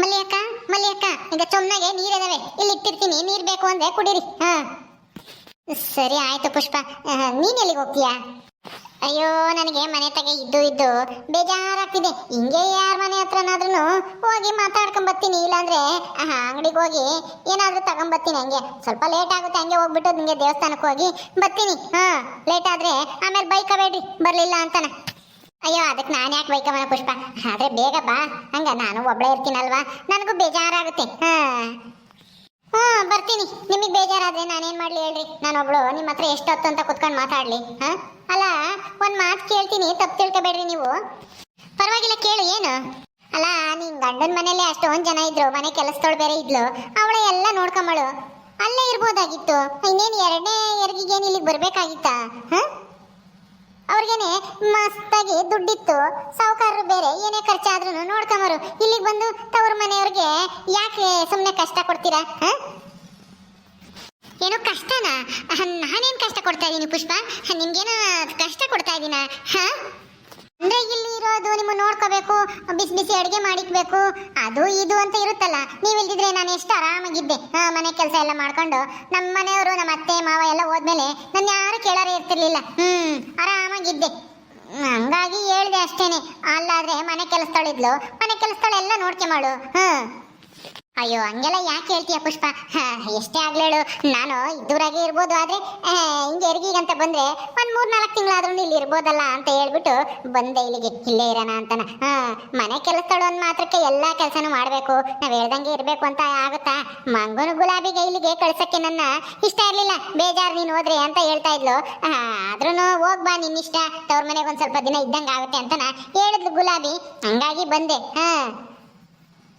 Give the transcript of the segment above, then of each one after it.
ಮಲ್ಲಿಯಕ್ಕ ಮಲ್ಲಿಯಕ್ಕ ಈಗ ಚೊಮ್ನಾಗೆ ನೀರಿದಾವೆ. ಇಲ್ಲಿ ಇಟ್ಟಿರ್ತೀನಿ, ನೀರ್ ಬೇಕು ಅಂದ್ರೆ ಕುಡೀರಿ. ಹಾ. ಸರಿ ಆಯ್ತು ಪುಷ್ಪ. ನೀನ್ ಎಲ್ಲಿಗೆ ಹೋಗ್ತೀಯಾ? ಅಯ್ಯೋ, ನನಗೆ ಮನೆ ತಗೆ ಇದ್ದು ಇದ್ದು ಬೇಜಾರಾಗ್ತಿದೆ. ಹಿಂಗೆ ಯಾರ ಮನೆ ಹತ್ರನಾದ್ರೂ ಹೋಗಿ ಮಾತಾಡ್ಕೊಂಡ್ ಬರ್ತೀನಿ, ಇಲ್ಲಾಂದ್ರೆ ಅಂಗಡಿಗೆ ಹೋಗಿ ಏನಾದ್ರೂ ತಗೊಂಬರ್ತೀನಿ ಹಂಗೆ. ಸ್ವಲ್ಪ ಲೇಟ್ ಆಗುತ್ತೆ, ಹಂಗೆ ಹೋಗ್ಬಿಟ್ಟು ನಿಮಗೆ ದೇವಸ್ಥಾನಕ್ಕೆ ಹೋಗಿ ಬರ್ತೀನಿ. ಹಾ ಲೇಟ್ ಆದ್ರೆ ಆಮೇಲೆ ಬೈಕ ಬೇಡ್ರಿ, ಬರಲಿಲ್ಲ ಅಂತಾನ. ಅಯ್ಯೋ, ಅದಕ್ಕೆ ನಾನು ಯಾಕೆ ಬೈಕವನ ಪುಷ್ಪ? ಆದ್ರೆ ಬೇಗ ಬಾ. ಹಂಗ ನಾನು ಒಬ್ಳೇ ಇರ್ತೀನಲ್ವಾ? ನನಗೂ ಬೇಜಾರಾಗುತ್ತೆ. ಹಾ. ಹಾ ಬರ್ತೀನಿ. ನಿಮಗೆ ಬೇಜಾರಾದ್ರೆ ನಾನೇನ್ ಮಾಡ್ಲಿ ಹೇಳ್ರಿ. ನಾನೊಬ್ಳು ನಿಮ್ಮ ಹತ್ರ ಎಷ್ಟೊತ್ತು ಅಂತ ಕುತ್ಕೊಂಡು ಮಾತಾಡ್ಲಿ. ಹಾಂ? ಅಲ್ಲ, ಒಂದು ಮಾತು ಕೇಳ್ತೀನಿ. ತಪ್ಪು ತಿಳ್ಕೊಬೇಡ್ರಿ ನೀವು. ಪರವಾಗಿಲ್ಲ, ಕೇಳು. ಏನು? ಅಲ್ಲ, ನಿನ್ ಗಂಡನ ಮನೇಲಿ ಅಷ್ಟೊಂದು ಜನ ಇದ್ರು. ಮನೆ ಕೆಲಸದವಳು ಬೇರೆ ಇದ್ಲು. ಅವಳೆ ಎಲ್ಲ ನೋಡ್ಕೊಂಬಳು. ಅಲ್ಲೇ ಇರ್ಬೋದಾಗಿತ್ತು. ಇನ್ನೇನು ಎರಡನೇ ಎರಗಿಗೇನು ಇಲ್ಲಿಗೆ ಬರಬೇಕಾಗಿತ್ತಾ? ಹಾ? ಅವ್ರಿಗೇನೆ ಮಸ್ತಾಗಿ ದುಡ್ಡಿತ್ತು. ಸಾವುಕಾರರು ಬೇರೆ, ಏನೇ ಖರ್ಚಾದ್ರೂ ನೋಡ್ಕೊಂಬರು ಇಲ್ಲಿಗೆ ಬಂದು ತವ್ರ ಮನೆಯವ್ರಿಗೆ ಯಾಕೆ ಸುಮ್ಮನೆ ಕಷ್ಟ ಕೊಡ್ತೀರಾ? ಏನೋ ಕಷ್ಟನಾ? ನಾನೇನ್ ಕಷ್ಟ ಕೊಡ್ತಾ ಇದ್ದೀನಿ ಪುಷ್ಪ? ನಿಮ್ಗೇನೋ ಕಷ್ಟ ಕೊಡ್ತಾ ಇದ್ದೀನಾ ಹ? ಅಂದ್ರೆ ಇಲ್ಲಿ ಇರೋದು ನಿಮ್ಮ ನೋಡ್ಕೋಬೇಕು, ಬಿಸಿ ಬಿಸಿ ಅಡುಗೆ ಮಾಡಿಕ್ಬೇಕು. ಅದು ಇದು ಅಂತ ಇರುತ್ತಲ್ಲ, ನೀವು ಇಲ್ದಿದ್ರೆ ನಾನು ಎಷ್ಟು ಆರಾಮಾಗಿದ್ದೆ. ಮನೆ ಕೆಲಸ ಎಲ್ಲ ಮಾಡ್ಕೊಂಡು ನಮ್ಮ ಮನೆಯವರು ನಮ್ಮ ಅತ್ತೆ, ಮಾವ ಎಲ್ಲ ಹೋದ್ಮೇಲೆ ನನ್ನ ಯಾರು ಕೇಳಾರೇ ಇರ್ತಿರ್ಲಿಲ್ಲ. ಹ್ಮ್, ಆರಾಮಾಗಿದ್ದೆ. ಹಂಗಾಗಿ ಹೇಳ್ದೆ ಅಷ್ಟೇನೆ. ಅಲ್ಲಾದ್ರೆ ಮನೆ ಕೆಲಸದಳಿದ್ಲು ಮನೆ ಕೆಲಸದಳೆಲ್ಲ ನೋಡ್ಕೊಂಬಾಳು ಹ್ಮ್. ಅಯ್ಯೋ, ಹಂಗೆಲ್ಲ ಯಾಕೆ ಹೇಳ್ತೀಯ ಪುಷ್ಪ? ಎಷ್ಟೇ ಆಗ್ಲೇಳು ನಾನು ದೂರಾಗೆ ಇರ್ಬೋದು, ಆದ್ರೆ ಹಿಂಗೆ ಎರ್ಗಿಗಂತ ಬಂದ್ರೆ ಒಂದ್ ಮೂರ್ ನಾಲ್ಕು ತಿಂಗಳಾದ್ರೂ ಇಲ್ಲಿ ಇರ್ಬೋದಲ್ಲ ಅಂತ ಹೇಳ್ಬಿಟ್ಟು ಬಂದೆ ಇಲ್ಲಿಗೆ. ಇಲ್ಲೇ ಇರೋಣ ಅಂತನ. ಹಾ, ಮನೆ ಕೆಲಸದಳು ಅಂದ್ ಮಾತ್ರಕ್ಕೆ ಎಲ್ಲಾ ಕೆಲಸನೂ ಮಾಡ್ಬೇಕು. ನಾವ್ ಹೇಳ್ದಂಗೆ ಇರ್ಬೇಕು ಅಂತ ಆಗುತ್ತಾ? ಮಂಗನು ಗುಲಾಬಿಗೆ ಇಲ್ಲಿಗೆ ಕಳ್ಸಕ್ಕೆ ನನ್ನ ಇಷ್ಟ ಇರ್ಲಿಲ್ಲ. ಬೇಜಾರ್ ನೀನ್ ಹೋದ್ರೆ ಅಂತ ಹೇಳ್ತಾ ಇದ್ಲು. ಆದ್ರೂ ಹೋಗ್ಬಾ ನಿನ್ನಿಷ್ಟ. ತವ್ರ ಮನೆಗೆ ಒಂದ್ ಸ್ವಲ್ಪ ದಿನ ಇದ್ದಂಗ ಆಗುತ್ತೆ ಅಂತನ ಹೇಳಿದ್ಲು ಗುಲಾಬಿ. ಹಂಗಾಗಿ ಬಂದೆ. ಹಾ.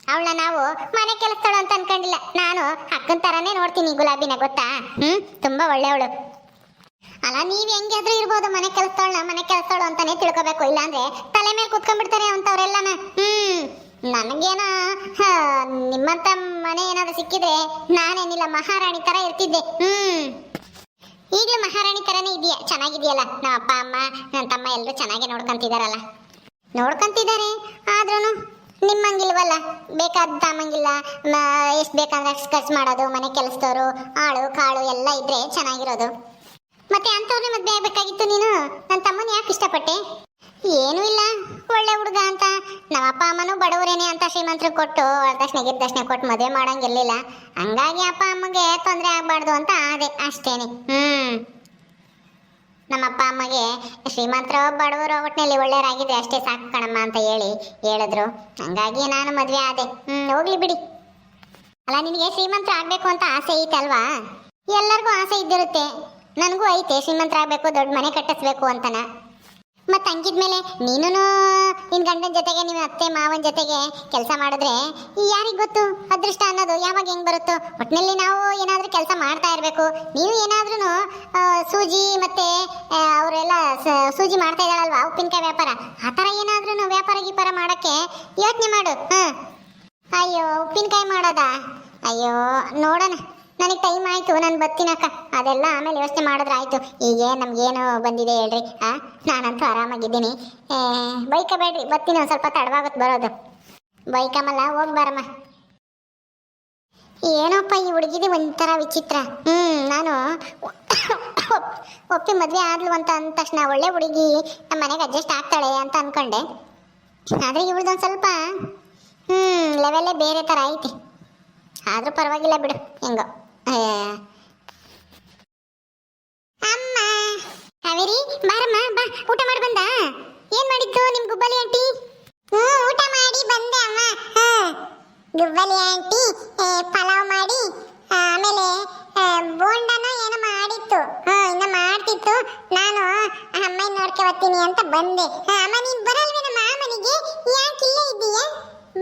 ಅವಳನ್ನ ನಾವು ಮನೆ ಕೆಲಸದಳು ಅಂತ ಅನ್ಕೊಂಡಿಲ್ಲ. ನಾನು ಅಕ್ಕನ ತರಾನೇ ನೋಡ್ತೀನಿ ಗುಲಾಬಿನ, ಗೊತ್ತಾ? ಹ್ಮ್, ತುಂಬಾ ಒಳ್ಳೆಯವಳು. ಅಲ್ಲ, ನೀವ್ ಹೆಂಗಾದ್ರೂ ಇರ್ಬೋದು ಮನೆ ಕೆಲಸದವಳನ್ನ, ಮನೆ ಕೆಲಸದವಳು ಅಂತಾನೆ ತಿಳ್ಕೊಬೇಕು. ಇಲ್ಲಾಂದ್ರೆ ತಲೆ ಮೇಲೆ ಕುತ್ಕೊಂಡ್ಬಿಡ್ತಾರೆ ಅಂತವ್ರೆಲ್ಲನ ಹ್ಮ್, ನನಗೇನ ನಿಮ್ಮಂತ ಮನೆ ಏನಾದ್ರು ಸಿಕ್ಕಿದ್ರೆ ನಾನೇನಿಲ್ಲ, ಮಹಾರಾಣಿ ತರ ಇರ್ತಿದ್ದೆ. ಹ್ಮ್. ಈಗಲೂ ಮಹಾರಾಣಿ ತರನೇ ಇದೆಯಾ ಚೆನ್ನಾಗಿದೆಯಲ್ಲ ನಮ್ಮ ಅಪ್ಪ, ಅಮ್ಮ ನನ್ನ ತಮ್ಮ ಎಲ್ಲರೂ ಚೆನ್ನಾಗಿ ನೋಡ್ಕೊಂತಿದಾರಲ್ಲ. ನೋಡ್ಕೊಂತಿದ್ದಾರೆ ಆದ್ರೂ ನಿಮ್ಮಂಗಿಲ್ವಲ್ಲ? ಬೇಕಾದ ತಾಮಂಗಿಲ್ಲ ಎಷ್ಟು ಬೇಕಂದ್ರೆ ಅಷ್ಟು ಖರ್ಚು ಮಾಡೋದು, ಮನೆ ಕೆಲಸದವರು ಆಳು, ಕಾಳು ಎಲ್ಲ ಇದ್ರೆ ಚೆನ್ನಾಗಿರೋದು. ಮತ್ತೆ ಅಂಥವ್ರನ್ನ ಮದುವೆ ಆಗಬೇಕಾಗಿತ್ತು ನೀನು? ನನ್ನ ತಮ್ಮನ ಯಾಕೆ ಇಷ್ಟಪಟ್ಟೆ? ಏನೂ ಇಲ್ಲ. ಒಳ್ಳೆ ಹುಡುಗ ಅಂತ. ನಮ್ಮ ಅಪ್ಪ ಅಮ್ಮನೂ ಬಡವರೇನೆ ಅಂತ ಶ್ರೀಮಂತರು ಕೊಟ್ಟು ವರದಕ್ಷಿಣೆ ಗಿರ್ದಕ್ಷಿಣೆ ಕೊಟ್ಟು ಮದುವೆ ಮಾಡೋಂಗಿರ್ಲಿಲ್ಲ. ಹಂಗಾಗಿ ಅಪ್ಪ ಅಮ್ಮಗೆ ತೊಂದರೆ ಆಗಬಾರ್ದು ಅಂತ ಅದೇ ಅಷ್ಟೇನೆ. ಹ್ಮ್. ನಮ್ಮ ಅಪ್ಪ ಅಮ್ಮಗೆ ಶ್ರೀಮಂತರ ಬಡವರು ಒಟ್ಟಿನಲ್ಲಿ ಒಳ್ಳೆಯವರಾಗಿದ್ರೆ ಅಷ್ಟೇ ಸಾಕು ಕಣಮ್ಮ ಅಂತ ಹೇಳಿ ಹೇಳಿದ್ರು. ಹಂಗಾಗಿ ನಾನು ಮದುವೆ ಆದೆ. ಹ್ಮ್, ಹೋಗ್ಲಿ ಬಿಡಿ. ಅಲ್ಲ, ನಿನಗೆ ಶ್ರೀಮಂತರ ಆಗ್ಬೇಕು ಅಂತ ಆಸೆ ಐತಲ್ವಾ ಎಲ್ಲರಿಗೂ ಆಸೆ ಇದ್ದಿರುತ್ತೆ. ನನಗೂ ಐತೆ ಶ್ರೀಮಂತರಾಗಬೇಕು ದೊಡ್ಡ ಮನೆ ಕಟ್ಟಿಸ್ಬೇಕು ಅಂತನ. ಮತ್ತೆ ಹಂಗಿದ್ಮೇಲೆ ನೀನು ನಿನ್ ಗಂಡನ ಜೊತೆಗೆ ನಿಮ್ಮ ಅತ್ತೆ ಮಾವನ ಜೊತೆಗೆ ಕೆಲಸ ಮಾಡಿದ್ರೆ ಯಾರಿಗೆ ಗೊತ್ತು? ಅದೃಷ್ಟ ಅನ್ನೋದು ಯಾವಾಗ ಹೆಂಗ್ ಬರುತ್ತೋ? ಒಟ್ಟಿನಲ್ಲಿ ನಾವು ಏನಾದ್ರೂ ಕೆಲಸ ಮಾಡ್ತಾ ಇರಬೇಕು. ನೀನು ಏನಾದ್ರೂ ಸೂಜಿ ಮತ್ತೆ ಅವರೆಲ್ಲ ಸೂಜಿ ಮಾಡ್ತಾ ಇದ್ದಾಳಲ್ವಾ, ಉಪ್ಪಿನಕಾಯಿ ವ್ಯಾಪಾರ? ಆ ಥರ ಏನಾದ್ರೂ ವ್ಯಾಪಾರ ಗೀಪಾರ ಮಾಡಕ್ಕೆ ಯೋಚನೆ ಮಾಡು. ಹಾಂ ಅಯ್ಯೋ, ಉಪ್ಪಿನಕಾಯಿ ಮಾಡೋದಾ? ಅಯ್ಯೋ, ನೋಡೋಣ. ನನಗೆ ಟೈಮ್ ಆಯ್ತು, ನಾನು ಬರ್ತೀನಕ್ಕ ಅದೆಲ್ಲ ಆಮೇಲೆ ಯೋಚನೆ ಮಾಡಿದ್ರೆ ಆಯಿತು. ಈಗ ನಮ್ಗೇನು ಬಂದಿದೆ ಹೇಳ್ರಿ, ಆ? ನಾನಂತೂ ಆರಾಮಾಗಿದ್ದೀನಿ. ಬೈಕ ಬೇಡ್ರಿ ಬರ್ತೀನಿ ಒಂದು ಸ್ವಲ್ಪ ತಡವಾಗುತ್ತೆ ಬರೋದು. ಬೈಕಮಲ್ಲ, ಹೋಗಿ ಬರಮ್ಮ. ಏನೋಪ್ಪ ಈ ಹುಡುಗಿದೆ ಒಂಥರ ವಿಚಿತ್ರ. ಹ್ಞೂ ನಾನು ಒಪ್ಪಿ ಮದುವೆ ಆದ್ಲು ಅಂತ ಅಂದ ತಕ್ಷಣ ಒಳ್ಳೆ ಹುಡುಗಿ ನಮ್ಮ ಮನೆಗೆ ಅಡ್ಜಸ್ಟ್ ಆಗ್ತಾಳೆ ಅಂತ ಅನ್ಕೊಂಡೆ. ಆದ್ರೆ ಇವಳ್ದೊಂದು ಸ್ವಲ್ಪ ಹ್ಞೂ ಲೆವೆಲ್ಲೇ ಬೇರೆ ಥರ ಐತಿ. ಆದರೂ ಪರವಾಗಿಲ್ಲ ಬಿಡು, ಹೆಂಗೋ. ಅಮ್ಮ, ಕಾವೇರಿ, ಬಾರಮ್ಮ, ಬಾ, ಊಟ ಮಾಡಿ ಬಂದ? ಏನ್ ಮಾಡಿದ್ದು ನಿಮ್ ಗುಬ್ಬಲಿ ಆಂಟಿ? ಹ್ಮ್ ಊಟ ಮಾಡಿ ಬಂದೆ ಅಮ್ಮ. ಗುಬ್ಬಲಿ ಆಂಟಿ ಪಲಾವ್ ಮಾಡಿ ಆಮೇಲೆ ಬೋಂಡನ ಏನೋ ಮಾಡಿತ್ತು. ಹಾ ಇನ್ನ ಮಾಡ್ತಿತ್ತು. ನಾನು ಅಮ್ಮ ನೋಡ್ಕೆ ಬರ್ತೀನಿ ಅಂತ ಬಂದೆ. ಅಮ್ಮ, ನೀನ್ ಬರಲ್ವೇನಮ್ಮ ಮನೆಗೆ? ಯಾಕೆ ಇಲ್ಲೇ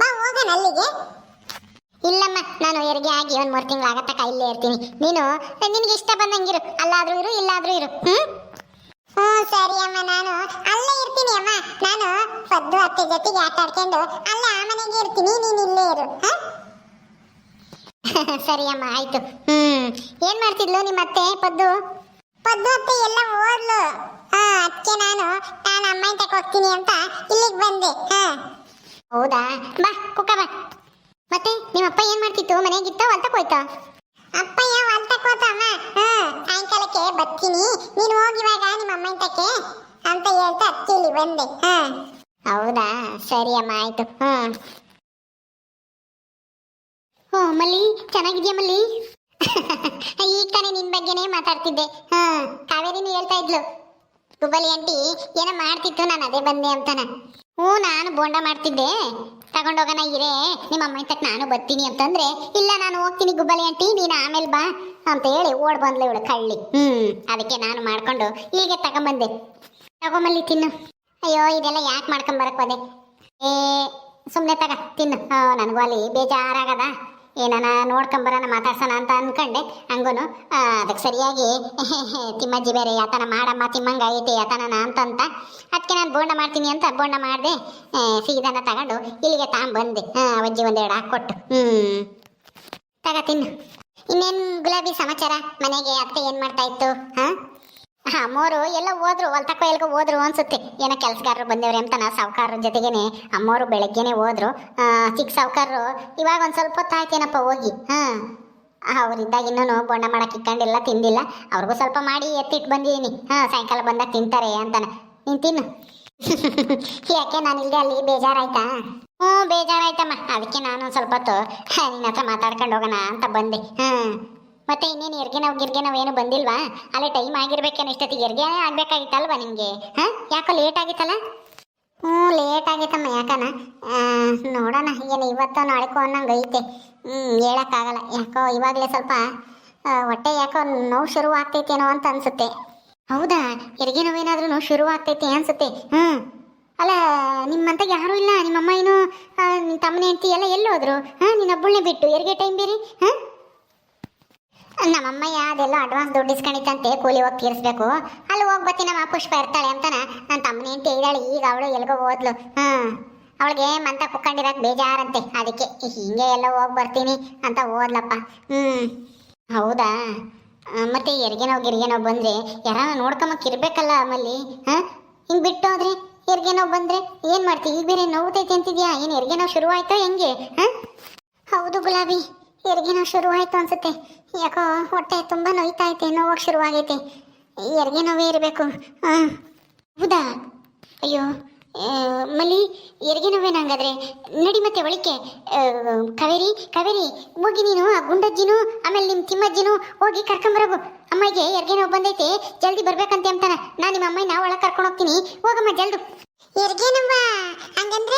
ಬಾ, ಹೋಗೋಣ ಅಲ್ಲಿಗೆ. ಇಲ್ಲಮ್ಮ, ನಾನು ಹೆರಿಗೆ ಆಗಿ ಒಂದು ಮೂರು ತಿಂಗಳು ಆಗತ್ತಕ್ಕ ಇಲ್ಲೇ ಇರ್ತೀನಿ. ನೀನು, ನಿನಗೆ ಇಷ್ಟ ಬಂದಂಗಿರು ಅಲ್ಲಾದ್ರೂ ಇರು, ಇಲ್ಲಾದ್ರೂ ಇರು, ಹ್ಮ್? ಹ್ಞೂ, ಸರಿ ಅಮ್ಮ, ನಾನು ಅಲ್ಲೇ ಇರ್ತೀನಿ ಅಮ್ಮ. ನಾನು ಪದ್ದು ಅತ್ತೆ ಜೊತೆಗೆ ಆಟ ಆಡ್ಕೊಂಡು ಅಲ್ಲೇ ಆ ಮನೆಗೆ ಇರ್ತೀನಿ, ನೀನು ಇಲ್ಲೇ ಇರು, ಹಾಂ? ಸರಿ ಅಮ್ಮ, ಆಯ್ತು. ಹ್ಮ್. ಏನ್ ಮಾಡ್ತಿದ್ಲು ನಿಮ್ಮ ಅತ್ತೆ, ಪದ್ದು? ಪದ್ದು ಅತ್ತೆ ಎಲ್ಲ ಓದ್ಲು. ಹಾ ಅದಕ್ಕೆ ನಾನು ನಾನು ಅಮ್ಮ ತಕ ಹೋಗ್ತೀನಿ ಅಂತ ಇಲ್ಲಿಗೆ ಬಂದೆ, ಹಾ? ಹೌದಾ? ಬಾ ಅಪ್ಪ ಏನ್ ಮಾಡ್ತಿತ್ತು? ಮನೆಗಿತ್ತ ಹೊಲ್ತಕ್ ಹೋಯ್ತಾ? ಅಪ್ಪಯ್ಯ ಹೊಲ್ತಕ್ ಹೋತಮ್ಮ ಸಾಯಂಕಾಲಕ್ಕೆ ಬರ್ತೀನಿ. ನೀನು ಹೋಗಿ ಇವಾಗ ನಿಮ್ಮ ಅಮ್ಮ ಇಂತಕ್ಕೆ ಅಂತ ಹೇಳ್ತಾ ಅತ್ತಿಲಿ ಬಂದೆ. ಹ ಹೌದಾ? ಸರಿ ಅಮ್ಮ ಆಯ್ತು. ಹ ಓ ಮಲ್ಲಿ ಚೆನ್ನಾಗಿದ್ಯಾ ಮಲ್ಲಿ? ಈಗ ತಾನೇ ನಿನ್ ಬಗ್ಗೆನೇ ಮಾತಾಡ್ತಿದ್ದೆ. ಹಾ ಕಾವೇರಿನೂ ಹೇಳ್ತಾ ಇದ್ಲು. ಗುಬ್ಬಲಿ ಆಂಟಿ ಏನೋ ಮಾಡ್ತಿತ್ತು ನಾನು ಅದೇ ಬಂದೆ ಅಂತಾನ. ಹ್ಞೂ ನಾನು ಬೋಂಡ ಮಾಡ್ತಿದ್ದೆ. ತಗೊಂಡೋಗೋಣ ಇರೇ, ನಿಮ್ಮ ಅಮ್ಮನ ತಕ್ಕ ನಾನು ಬರ್ತೀನಿ ಅಂತಂದ್ರೆ, ಇಲ್ಲ ನಾನು ಹೋಗ್ತೀನಿ ಗುಬ್ಬಲಿ ಆಂಟಿ, ನೀನು ಆಮೇಲೆ ಬಾ ಅಂತ ಹೇಳಿ ಓಡ್ ಬಂದ್ಲು ಇವಳು ಕಳ್ಳಿ. ಹ್ಮ್, ಅದಕ್ಕೆ ನಾನು ಮಾಡ್ಕೊಂಡು ಇಲ್ಲಿಗೆ ತಗೊಂಬಂದೆ. ತಗೊಂಬಲ್ಲಿ ತಿನ್ನು. ಅಯ್ಯೋ, ಇದೆಲ್ಲ ಯಾಕೆ ಮಾಡ್ಕೊಂಬರಕ್ ಹೋದೆ? ಏ ಸುಮ್ಮನೆ ತಗ, ತಿನ್ನು. ನನಗೂ ಅಲ್ಲಿ ಬೇಜಾರಾಗದ. ಏನಾನ ನೋಡ್ಕೊಂಬರೋಣ ಮಾತಾಡ್ಸೋಣ ಅಂತ ಅನ್ಕೊಂಡೆ. ಹಂಗೂ ಅದಕ್ಕೆ ಸರಿಯಾಗಿ ತಿಮ್ಮಜ್ಜಿ ಬೇರೆ ಯಾತನ ಮಾಡಮ್ಮ, ತಿಮ್ಮಂಗ ಐತೆ ಯಾತನ ಅಂತಂತ. ಅದಕ್ಕೆ ನಾನು ಬೋಂಡ ಮಾಡ್ತೀನಿ ಅಂತ ಬೋಂಡ ಮಾಡಿದೆ ಸೀದನ ತಗೊಂಡು ಇಲ್ಲಿಗೆ ತಾಂಬಂದೆ ಅಜ್ಜಿ ಒಂದೆರಡು ಹಾಕ್ಕೊಟ್ಟು. ಹ್ಞೂ ತಗ ತಿನ್ನು. ಇನ್ನೇನು ಗುಲಾಬಿ ಸಮಾಚಾರ? ಮನೆಗೆ ಅತ್ತೆ ಏನು ಮಾಡ್ತಾ ಇತ್ತು? ಹಾ? ಅಮ್ಮೋರು ಎಲ್ಲ ಹೋದ್ರು ಹೊಲ್ತಕ್ಕ ಎಲ್ಗ ಹೋದ್ರು ಅನ್ಸುತ್ತೆ. ಏನೋ ಕೆಲಸಗಾರರು ಬಂದವ್ರೆ ಅಂತ ನಾ ಸಾವುಕಾರರ ಜೊತೆಗೇನೆ ಅಮ್ಮೋರು ಬೆಳಗ್ಗೆನೆ ಹೋದ್ರು. ಚಿಕ್ಕ ಸಾವುಕಾರರು, ಇವಾಗ ಒಂದು ಸ್ವಲ್ಪ ಹೊತ್ತು ಆಯ್ತೇನಪ್ಪ ಹೋಗಿ. ಹಾಂ ಅವರಿದ್ದಾಗ ಇನ್ನೂ ಬೋಂಡ ಮಾಡಕ್ಕೆ ಇಕ್ಕಂಡಿಲ್ಲ, ತಿಂದಿಲ್ಲ. ಅವ್ರಿಗೂ ಸ್ವಲ್ಪ ಮಾಡಿ ಎತ್ತಿಟ್ಟು ಬಂದಿದ್ದೀನಿ ಹಾಂ, ಸಾಯಂಕಾಲ ಬಂದಾಗ ತಿಂತಾರೆ ಅಂತಾನೆ. ನೀನು ತಿನ್ನು. ಯಾಕೆ, ನಾನು ಇಲ್ಲದೆ ಅಲ್ಲಿ ಬೇಜಾರಾಯ್ತಾ? ಹ್ಞೂ, ಬೇಜಾರಾಯ್ತಮ್ಮ. ಅದಕ್ಕೆ ನಾನು ಸ್ವಲ್ಪ ಹೊತ್ತು ನಿನ್ನ ಹತ್ರ ಮಾತಾಡ್ಕೊಂಡು ಹೋಗೋಣ ಅಂತ ಬಂದೆ. ಹಾಂ. ಮತ್ತೆ ಇನ್ನೇನು ಎರ್ಗೆ ನಾವು ಗಿರ್ಗೆ ನಾವು ಏನು ಬಂದಿಲ್ವಾ? ಅಲ್ಲೇ ಟೈಮ್ ಆಗಿರ್ಬೇಕೇನೋ ಇಷ್ಟೊತ್ತಿಗೆ ಎರ್ಗೆ ಆಗ್ಬೇಕಾಗಿತ್ತಲ್ವ ನಿಮಗೆ? ಹಾಂ? ಯಾಕೋ ಲೇಟ್ ಆಗಿತ್ತಲ್ಲ? ಹ್ಞೂ ಲೇಟ್ ಆಗೈತಮ್ಮ ಯಾಕನ? ನೋಡೋಣ, ಏನು ಇವತ್ತು ನಾಳೆಕೋ ಅನ್ನಂಗೆ ಐತೆ. ಹ್ಞೂ ಹೇಳೋಕ್ಕಾಗಲ್ಲ. ಯಾಕೋ ಇವಾಗಲೇ ಸ್ವಲ್ಪ ಹೊಟ್ಟೆ ಯಾಕೋ ನೋವು ಶುರು ಆಗ್ತೈತೇನೋ ಅಂತ ಅನಿಸುತ್ತೆ. ಹೌದಾ? ಹೆರಿಗೆ ನೋವೇನಾದ್ರೂ ಶುರು ಆಗ್ತೈತೆ ಅನ್ಸುತ್ತೆ. ಹ್ಞೂ. ಅಲ್ಲ, ನಿಮ್ಮಂತ ಯಾರೂ ಇಲ್ಲ. ನಿಮ್ಮಮ್ಮ ಏನು ನಿಮ್ಮ ತಮ್ಮನ ಹೆಂಡತಿ ಎಲ್ಲ ಎಲ್ಲೋದ್ರು? ಹಾಂ, ನಿನ್ನ ಒಬ್ಬಳನ್ನೇ ಬಿಟ್ಟು. ಹೆರಿಗೆ ಟೈಮ್ ಬೇರೆ. ಹಾಂ? ನಮ್ಮಮ್ಮಯ್ಯ ಅದೆಲ್ಲ ಅಡ್ವಾನ್ಸ್ ದುಡ್ಡು ಇಸ್ಕೊಂಡಿತ್ತಂತೆ ಕೂಲಿ ಹೋಗಿ ತೀರಿಸ್ಬೇಕು. ಅಲ್ಲಿ ಹೋಗಿ ಬತ್ತಿ ನಮ್ಮ ಪುಷ್ಪ ಇರ್ತಾಳೆ ಅಂತಾನ? ನನ್ನ ತಮ್ಮನೇ ಅಂತ ಹೇಳಿದಾಳೆ ಈಗ ಅವಳು ಎಲ್ಗೋ ಹೋದ್ಲು ಹಾಂ, ಅವಳಿಗೆ ಮಂತ ಕುಕ್ಕೊಂಡಿರಕ್ಕೆ ಬೇಜಾರಂತೆ, ಅದಕ್ಕೆ ಹಿಂಗೆ ಎಲ್ಲ ಹೋಗಿ ಬರ್ತೀನಿ ಅಂತ ಹೋದ್ಲಪ್ಪ ಹ್ಞೂ ಹೌದಾ? ಮತ್ತೆ ಎರ್ಗೆನೋ ನೋವು ಗಿರಿಗೆ ನೋವು ಬಂದರೆ ಯಾರನ್ನ ನೋಡ್ಕೊಂಬಕ್ಕೆ ಇರ್ಬೇಕಲ್ಲ ಅಮ್ಮಲ್ಲಿ ಹಾಂ? ಹಿಂಗೆ ಬಿಟ್ಟು ಹೋದ್ರೆ ಹೆರಿಗೆ ನೋವು ಬಂದರೆ ಏನು ಮಾಡ್ತೀವಿ ಈಗ ಬೇರೆ ನೋವುತೈತೆ ಅಂತಿದ್ಯಾ? ಏನು ಎರ್ಗೆನೋ ನೋವು ಶುರು ಆಯ್ತಾ ಹೆಂಗೆ, ಹಾಂ? ಹೌದು ಗುಲಾಬಿ. ಹೆರಿಗೆ ನೋವು ಶುರು ಆಯ್ತು ಅನ್ಸುತ್ತೆ. ಯಾಕೋ ಹೊಟ್ಟೆ ತುಂಬ ನೋಯ್ತಾ ಐತೆ ನೋವಾಗ ಶುರುವಾಗೈತೆ. ಹೆರಿಗೆ ನೋವೇ ಇರಬೇಕು. ಹಾಂ ಹೌದಾ? ಅಯ್ಯೋ ಮಲಿ ಹೆರಿಗೆ ನೋವೇ ನಡಿ ಮತ್ತೆ ಒಳಿಕೆ. ಕಾವೇರಿ ಕಾವೇರಿ, ಹೋಗಿ ನೀನು ಆ ಗುಂಡಜ್ಜಿನು, ಆಮೇಲೆ ನಿಮ್ಮ ತಿಮ್ಮಜ್ಜಿನು ಹೋಗಿ ಕರ್ಕೊಂಬರೋಗು. ಅಮ್ಮಗೆ ಹೆರಿಗೆ ನೋವು ಬಂದೈತೆ, ಜಲ್ದಿ ಬರ್ಬೇಕಂತೆ ಅಂತಾನ. ನಾನು ನಿಮ್ಮ ಅಮ್ಮನ ಒಳಗೆ ಕರ್ಕೊಂಡು ಹೋಗ್ತೀನಿ. ಹೋಗಮ್ಮ ಜಲ್ದು. ಹೆರಿಗೆ ನೋವ ಹಂಗಂದ್ರೆ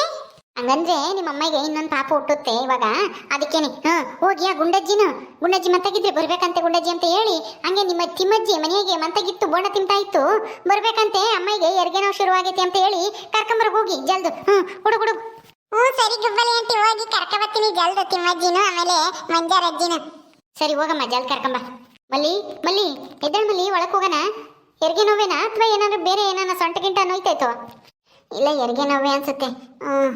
ಹಂಗಂದ್ರೆ ನಿಮ್ಮ ಅಮ್ಮಗೆ ಇನ್ನೊಂದು ಪಾಪ ಹುಟ್ಟುತ್ತೆ ಇವಾಗ. ಅದಕ್ಕೇನೆ ಹಾ ಹೋಗಿ ಆ ಗುಂಡಜ್ಜಿನ ಗುಂಡಜ್ಜಿ ಮಂತಾಗಿದ್ರೆ ಬರ್ಬೇಕಂತೆ ಗುಂಡಜ್ಜಿ ಅಂತ ಹೇಳಿ ಹಂಗೆ ನಿಮ್ಮ ತಿಮ್ಮಜ್ಜಿ ಮನೆಗೆ ಮಂತಗಿತ್ತು ಬೋಣ ತಿಂತಾ ಇತ್ತು. ಬರ್ಬೇಕಂತೆ ಅಮ್ಮಗೆ ಹೆರಿಗೆ ನೋವು ಶುರುವಾಗೈತೆ ಅಂತ ಹೇಳಿ ಕರ್ಕೊಂಬರ್ ಹೋಗಿ ಜಲ್ದು ಹ್ಮ್ ಹುಡುಗ ಹುಡುಗ ಹ್ಞೂ ಸರಿ ಗುಬ್ಬಲಿ ಆಂಟಿ ಹೋಗಿ ಕರ್ಕೊಬತ್ತೀನಿ ಜಲ್ದು ತಿಮ್ಮಜ್ಜಿನು ಆಮೇಲೆ ಮಂಜಾರಜ್ಜಿನು. ಸರಿ ಹೋಗಮ್ಮ ಜಲ್ದು ಕರ್ಕೊಂಬ. ಮಲ್ಲಿ ಮಲ್ಲಿ ಎದ್ದಳ್ ಮಲ್ಲಿ ಒಳಗೆ ಹೋಗೋಣ. ಹೆರಿಗೆ ನೋವೇನಾ ಅಥವಾ ಏನಾದ್ರು ಬೇರೆ ಏನಾನ ಸೊಂಟಗಿಂಟ ನೋಯ್ತಾಯ್ತು ಇಲ್ಲ ಹೆರಿಗೆ ನೋವೇ ಅನ್ಸುತ್ತೆ. ಹ್ಮ್.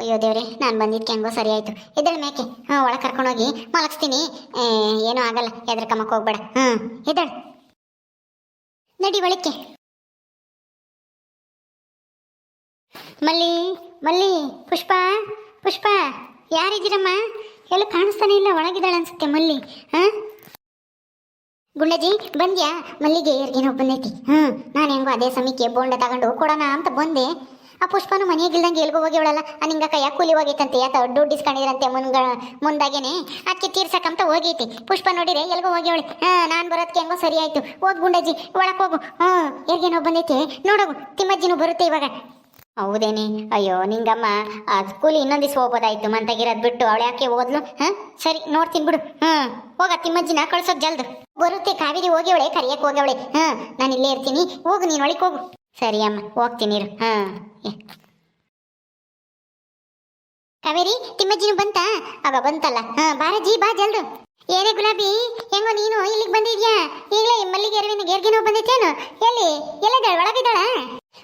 ಅಯ್ಯೋ ದೇವ್ರೆ, ನಾನು ಬಂದಿದ್ದಕ್ಕೆ ಹೆಂಗೋ ಸರಿ ಆಯ್ತು. ಇದ್ದಾಳೆ ಮೇಕೆ. ಹಾಂ, ಒಳಗೆ ಕರ್ಕೊಂಡೋಗಿ ಮಲಗಿಸ್ತೀನಿ ಏನೂ ಆಗಲ್ಲ ಕಮಕ್ಕೆ ಹೋಗ್ಬೇಡ. ಹಾಂ, ಎದ್ದೇಳು. ನಡಿ ಒಳಕ್ಕೆ. ಮಲ್ಲಿ ಮಲ್ಲಿ, ಪುಷ್ಪ ಪುಷ್ಪ, ಯಾರಿದ್ದೀರಮ್ಮ? ಎಲ್ಲ ಕಾಣಿಸ್ತಾನೆ ಇಲ್ಲ, ಒಳಗಿದ್ದಾಳೆ ಅನ್ಸುತ್ತೆ ಮಲ್ಲಿ. ಹಾಂ? ಗುಂಡಜಿ ಬಂದ್ಯಾ? ಮಲ್ಲಿಗೆ ಏರ್ಗೇನೋ ಬಂದೈತಿ. ಹ್ಞೂ ನಾನು ಹೆಂಗೋ ಅದೇ ಸಮಯಕ್ಕೆ ಬೋಂಡ ತಗೊಂಡು ಕೊಡೋಣ ಅಂತ ಬಂದೆ. ಆ ಪುಷ್ಪನು ಮನೆಯಾಗಿಲ್ದಂಗೆ ಎಲ್ಗೋ ಹೋಗಿ ಅವಳಲ್ಲ ನಿಂಗ ಕೈಯ ಕೂಲಿ ಹೋಗೈತಂತೆ ಯಾತ ದುಡ್ಡು ಇಸ್ಕೊಂಡಿದ್ರಂತೆ ಮುನ್ಗ, ಮುಂದಾಗೇನೆ. ಅದಕ್ಕೆ ತೀರ್ಸಕ್ಕಂತ ಹೋಗೈತಿ. ಪುಷ್ಪ ನೋಡಿರೆ ಎಲ್ಗೋ ಹೋಗಿ ಅವಳಿ ಹಾಂ, ನಾನು ಬರೋದಕ್ಕೆ ಹೆಂಗೋ ಸರಿ ಆಯಿತು. ಹೋಗ್ ಗುಂಡಜ್ಜಿ ಒಳಕ್ಕೆ ಹೋಗು. ಹ್ಞೂ ಎರ್ಗೇನೋ ಬಂದೈತಿ. ನೋಡೋಗು, ತಿಮ್ಮಜ್ಜಿನೂ ಬರುತ್ತೆ ಇವಾಗ. ಹೌದೇನೆ. ಅಯ್ಯೋ, ನಿಂಗಮ್ಮ, ಆ ಸ್ಕೂಲ್ ಇನ್ನೊಂದು ದಿವಸ ಹೋಗ್ಬೋದಾಯ್ತು. ಮಂತಾಗಿರೋದು ಬಿಟ್ಟು ಅವಳು ಯಾಕೆ ಹೋದ್ಲು? ಹಾಂ, ಸರಿ, ನೋಡ್ತೀನಿ ಬಿಡು. ಹಾಂ, ಹೋಗ ತಿಮ್ಮಜ್ಜಿನ ಕಳ್ಸೋದು ಜಲ್ದು. ಬರುತ್ತೆ, ಕಾವೇರಿ ಹೋಗ್ಯವಳೆ ಕರಿಯಕ್ಕೆ ಹೋಗ್ಯವಳೆ. ಹಾಂ, ನಾನು ಇಲ್ಲೇ ಇರ್ತೀನಿ. ಹೋಗು, ನೀನು ಒಳಗೆ ಹೋಗು. ಸರಿ ಅಮ್ಮ, ಹೋಗ್ತೀನಿ ಹಾಂ. ಕಾವೇರಿ ತಿಮ್ಮಜ್ಜಿನೂ ಬಂತಾ? ಆಗ ಬಂತಲ್ಲ. ಹಾಂ ಬಾರಜ್ಜಿ ಬಾ ಜಲ್ದು. ಏನೇ ಗುಲಾಬಿ, ಹೆಂಗೋ ನೀನು ಇಲ್ಲಿಗೆ ಬಂದಿದ್ಯಾ? ಈಗಲೇ ಮಲ್ಲಿಗೆ ಅರವಿನ ಗೇರ್ಗೆ ನೋವು ಬಂದಿತ್ತೇನು? ಎಲ್ಲಿ? ಎಲ್ಲಿದ್ದಾಳೆ? ಒಳಗಿದ್ದಾಳ?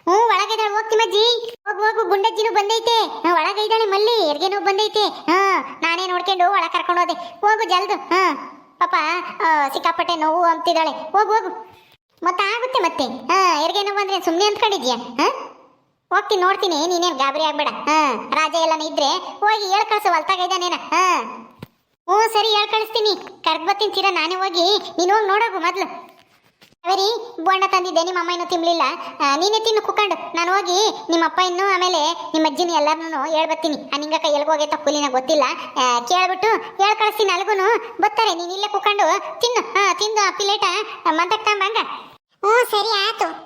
ಹ್ಞೂ, ಒಳಗಿದ್ದಾಳೆ. ಹೋಗ್ತಿ ಮಜ್ಜಿ ಹೋಗು ಹೋಗು, ಗುಂಡಜ್ಜಿನೂ ಬಂದೈತೆ. ಒಳಗಿದ್ದಾಳೆ ಮಲ್ಲಿ ಎರ್ಗೆ ನೋವು ಬಂದೈತೆ. ಹಾ ನಾನೇ ನೋಡ್ಕೊಂಡು ಒಳಗೆ ಕರ್ಕೊಂಡು ಹೋದೆ. ಹೋಗು ಜಲ್ದು. ಹಾ ಪಾಪ ಸಿಕ್ಕಾಪಟ್ಟೆ ನೋವು ಅಂತಿದ್ದಾಳೆ ಹೋಗು ಹೋಗು. ಮತ್ತೆ ಆಗುತ್ತೆ ಮತ್ತೆ? ಹಾ ಎರ್ಗೆ ನೋವು ಅಂದ್ರೆ ಸುಮ್ಮನೆ ಅಂದ್ಕೊಂಡಿದ್ಯಾ? ಹಾ ಹೋಗ್ತೀನಿ ನೋಡ್ತೀನಿ. ನೀನೇನ್ ಗಾಬರಿ ಆಗ್ಬೇಡ. ಹಾ, ರಾಜ ಎಲ್ಲಾನ ಇದ್ರೆ ಹೋಗಿ ಹೇಳ್ ಕಳ್ಸು, ಹೊಲ್ತಾಗ ಇದ್ದಾನೇನ ಹಾ. ಹ್ಞೂ, ಸರಿ, ಹೇಳ್ ಕಳಿಸ್ತೀನಿ. ಕರ್ದ್ ಬರ್ತೀನಿ ತೀರಾ, ನಾನೇ ಹೋಗಿ ನೀನು ಹೋಗಿ ನೋಡೋಗು ಮೊದಲು. ಅವರಿ ಬೋಂಡ ತಂದಿದ್ದೆ, ನಿಮ್ಮ ಅಮ್ಮ ಇನ್ನೂ ತಿನ್ಲಿಲ್ಲ. ನೀನೇ ತಿನ್ನು, ಕುಕ್ಕಂಡು. ನಾನು ಹೋಗಿ ನಿಮ್ಮ ಅಪ್ಪ ಇನ್ನು ಆಮೇಲೆ ನಿಮ್ಮ ಅಜ್ಜಿನ ಎಲ್ಲರನ್ನೂ ಹೇಳ್ಬತ್ತೀನಿ. ನಿಂಗಕ್ಕ ಎಲ್ಗ್ ಹೋಗೈತ ಕೂಲಿನ ಗೊತ್ತಿಲ್ಲ. ಕೇಳ್ಬಿಟ್ಟು ಹೇಳ್ ಕಳಿಸ್ತೀನಿ ಅಲ್ಗೂ ಬರ್ತಾರೆ, ನೀನು ಇಲ್ಲೇ ಕುಕ್ಕಂಡು. ತಿನ್ನು. ಹಾಂ, ತಿಂದು ಆ ಮಂತಕ್ಕ ಬಂದ ಹ್ಞೂ, ಸರಿ, ಆಯ್ತು.